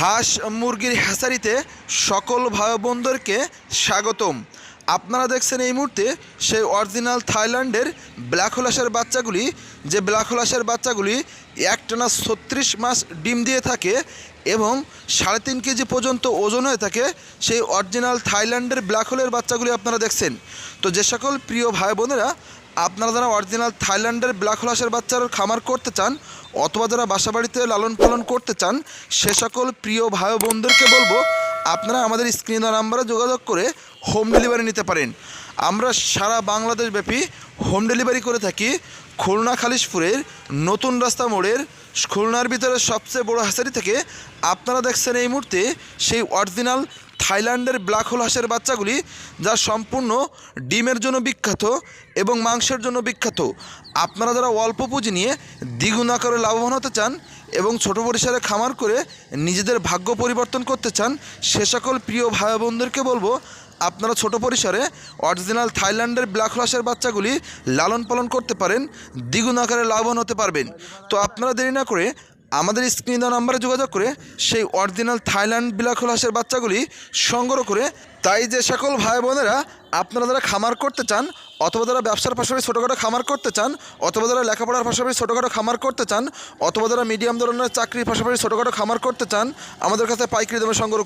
হাঁস মুরগির হ্যাসারিতে সকল ভাই বোনদেরকে স্বাগতম। আপনারা দেখছেন এই মুহূর্তে সেই অরিজিনাল থাইল্যান্ডের ব্ল্যাক হোলাসের বাচ্চাগুলি, যে ব্ল্যাক হোলাসের বাচ্চাগুলি একটানা ছত্রিশ মাস ডিম দিয়ে থাকে এবং সাড়ে তিন কেজি পর্যন্ত ওজন হয়ে থাকে, সেই অরিজিনাল থাইল্যান্ডের ব্ল্যাক হোলের বাচ্চাগুলি আপনারা দেখছেন। তো যে সকল প্রিয় ভাই বোনেরা আপনারা যারা অরিজিনাল থাইল্যান্ডের ব্ল্যাক হোলাসের বাচ্চার খামার করতে চান অথবা যারা বাসা বাড়িতে লালন পালন করতে চান, সে সকল প্রিয় ভাই বোনদেরকে বলব, আপনারা আমাদের স্ক্রিন নাম্বারে যোগাযোগ করে হোম ডেলিভারি নিতে পারেন। আমরা সারা বাংলাদেশ ব্যাপী হোম ডেলিভারি করে থাকি খুলনা খালিশপুরের নতুন রাস্তা মোড়ের খুলনার ভিতরে সবচেয়ে বড় হাসারি থেকে। আপনারা দেখছেন এই মুহূর্তে সেই অরিজিনাল থাইল্যান্ডের ব্ল্যাক হোল হাঁসের বাচ্চাগুলি, যা সম্পূর্ণ ডিমের জন্য বিখ্যাত এবং মাংসের জন্য বিখ্যাত। আপনারা যারা অল্প পুঁজি নিয়ে দ্বিগুণ আকারে লাভবান হতে চান এবং ছোট পরিসরে খামার করে নিজেদের ভাগ্য পরিবর্তন করতে চান, সে সকল প্রিয় ভাই বোনদেরকে বলব, আপনারা ছোট পরিসরে অরিজিনাল থাইল্যান্ডের ব্ল্যাক হোলাসের বাচ্চাগুলি লালন পালন করতে পারেন, দ্বিগুণ আকারে লাভবান হতে পারবেন। তো আপনারা দেরি না করে আমাদের স্ক্রিন দেওয়া নাম্বারে যোগাযোগ করে সেই অরিজিনাল থাইল্যান্ড বিলাখল হোলাসের বাচ্চাগুলি সংগ্রহ করে, তাই যে সকল ভাই বোনেরা আপনারা যারা খামার করতে চান, অথবা যারা ব্যবসার পাশাপাশি ছোটোখাটো খামার করতে চান, অথবা যারা লেখাপড়ার পাশাপাশি ছোটোখাটো খামার করতে চান, অথবা যারা মিডিয়াম ধরনের চাকরির পাশাপাশি ছোটোখাটো খামার করতে চান, আমাদের কাছে পাইকারি দামে সংগ্রহ